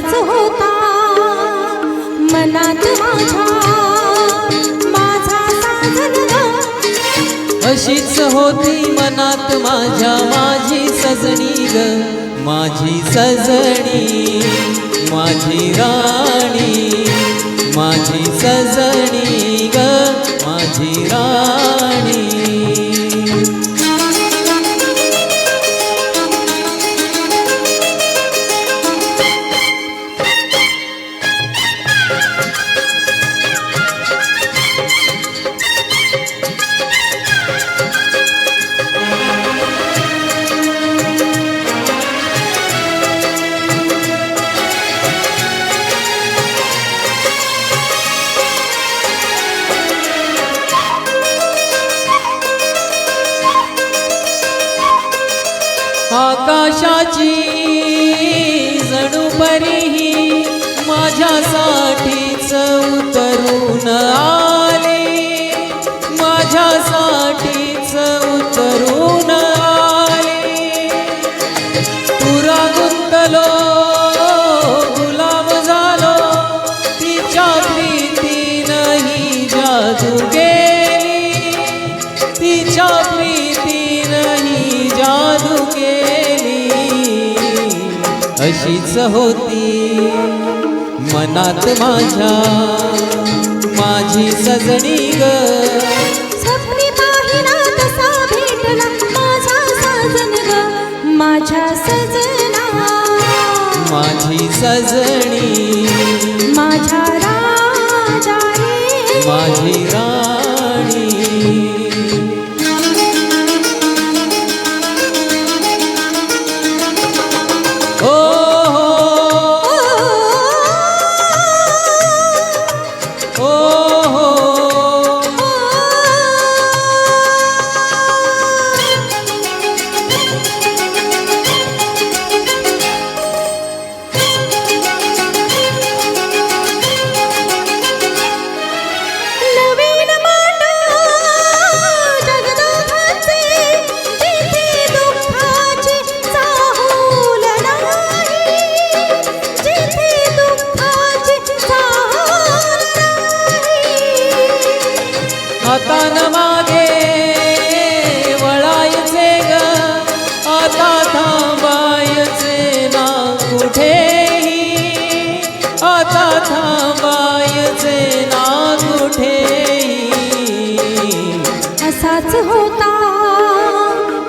तुझाच होता मनात माझा अशीच होती मनात माझ्या माझी सजणी ग माझी सजणी माझी राणी माझी सजणी ग माझी राणी. आकाशाची जणू परीही माझ्यासाठीच उतरून आले. माझ्यासाठीच उतरून आले. पुरा गुंतलो गुलाम झालो. तिच्या प्रीतीनही जादू गेली तिच्या प्रीतीनही जादू गेली अशीच होती मनात माझ्या. माझी सजनी ग. स्वप्नी पाहिला तसा भेटला माझा साजन ग. माझ्या सजना. माझी सजणी. माझ्या राजा माझी राणी. आता न मागे वळायचे ग. आता थांबायचे ना कुठेही. आता थांबायचे ना कुठेही. असाच होता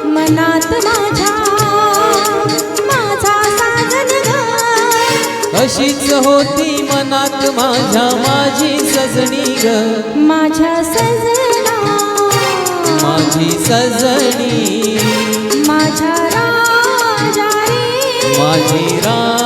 मनात माझ्या. माझा अशीच होती मनात माझ्या माझी सजनी ग. माझ्या सजना माझी सजनी. माझ्या रे माझी राणी